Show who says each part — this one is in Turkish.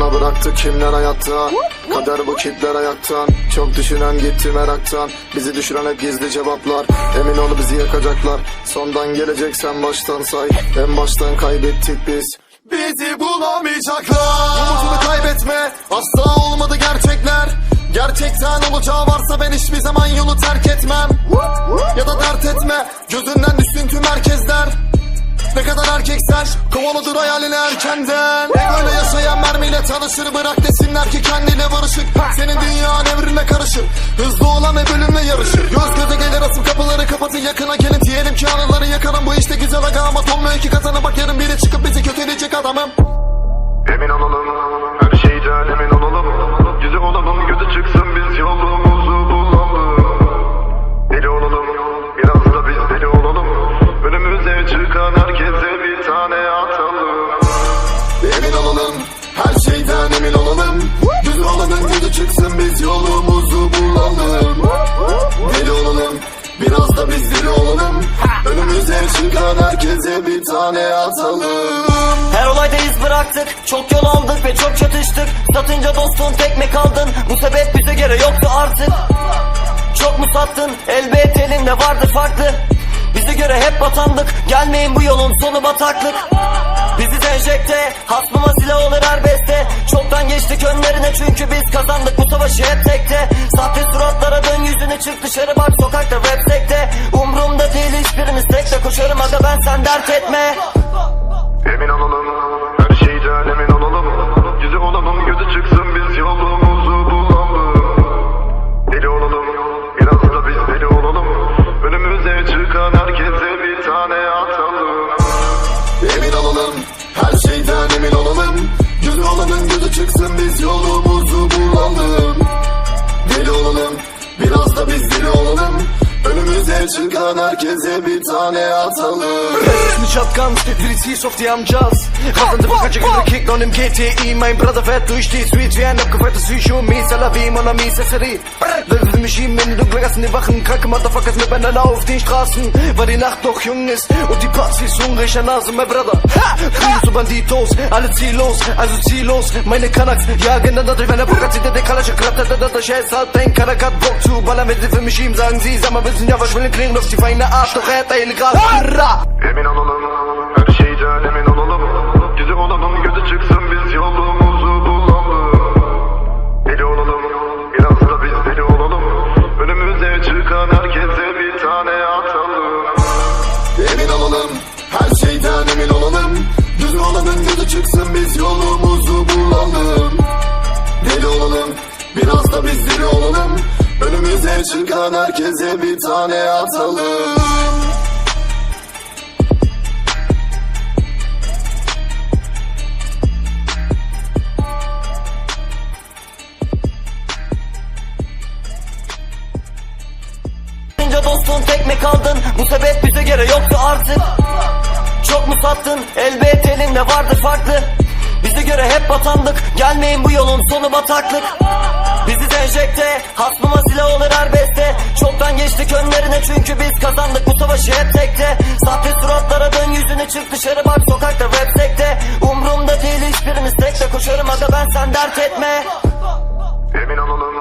Speaker 1: bıraktı kimler hayatta? Kader bu kitler ayaktan Çok düşünen gitti meraktan. Bizi düşüren hep gizli cevaplar. Emin ol bizi yakacaklar. Sondan gelecek sen baştan say. En baştan kaybettik biz. Bizi bulamayacaklar. Umudunu kaybetme. Asla olmadı gerçekler. Gerçekten olacağı varsa ben hiçbir zaman yolu terk etmem. Ya da dert etme. Gözünden erkeksen Kovaladır hayalini erkenden. Böyle yaşayan mermiyle tanışır Bırak desinler ki kendiyle barışık Senin dünyan evrine karışır Hızlı olan hep ölümle yarışır. Göz göze gelir asıl kapıları kapatın Yakına gelin. Diyelim ki anıları yakalım Bu işte güzel aga ama tonla iki katına bak Yarın biri çıkıp bizi kötüleyecek adamım.
Speaker 2: Emin olalım, her şeyden emin olalım, herkese bir tane atalım.
Speaker 1: Her
Speaker 3: olayda iz bıraktık Çok yol aldık ve çok çatıştık. Satınca dostun tek mi kaldın? Bu sebep bize göre yoktu artık. Çok mu sattın? Elbet elinde vardı farklı. Bize göre hep batandık Gelmeyin bu yolun sonu bataklık. Bizi enjekte Hasmıma silah olur her beste Çoktan geçtik önlerine çünkü biz kazandık. Bu savaşı hep tekte. Sahte suratlara dön yüzünü çık dışarı bak Sokakta rap sekte Umrumda Dert etme
Speaker 2: Çıkan herkese bir tane atalım
Speaker 4: Nicht Shotguns, Felicities auf die am Jazz. Rasende Bakatsche Kick und im GTI Mein Brother fährt durch die Streets wie ein abgefeiertes Psycho Mies, à la vie, mon ami, c'est série Will für mich ihm in den Gassen Die wachen. Kranke Motherfuckers mit Bändern auf den Straßen. Weil die Nacht noch jung ist und die Party ist hungrig. An Nase, mein Brother so Banditos, alle ziellos, also ziellos Meine Kanaks jagen dann wenn der Bugatti der Kalasche klappt da, Scheiß hat ein Kanak hat Bock zu ballern. Wenn sie für mich ihm sagen, sie sag mal, wissen ja, was will klingen auf die feine Art Doch er hat eine Grad Ra!
Speaker 2: Emin olalım, her şeyden emin olalım. Yüzü olalım, gözü çıksın biz yolumuzu bulalım. Deli olalım, biraz da biz deli olalım. Önümüze çıkan herkese bir tane atalım.
Speaker 1: Emin olalım her şeyden emin olalım. Güzel olanın gözü çıksın biz yolumuzu bulalım. Deli olalım biraz da biz Önümüze çıkan herkese bir tane atalım.
Speaker 3: Dostun tek mi kaldın? Bu sebep bize göre yoktu artık. Çok mu sattın? Elbet elinde vardı farklı. Bize göre hep batandık Gelmeyin bu yolun sonu bataklık Enjekte Hasmıma silah olur her beste Çoktan geçtik önlerine çünkü biz kazandık Bu savaşı hep tekte. Sahte suratlara dön yüzünü çık dışarı bak Sokakta rap sekte. Umrumda değil hiçbirimiz tek de Koşarım aga ben sen dert etme.
Speaker 2: Emin olalım,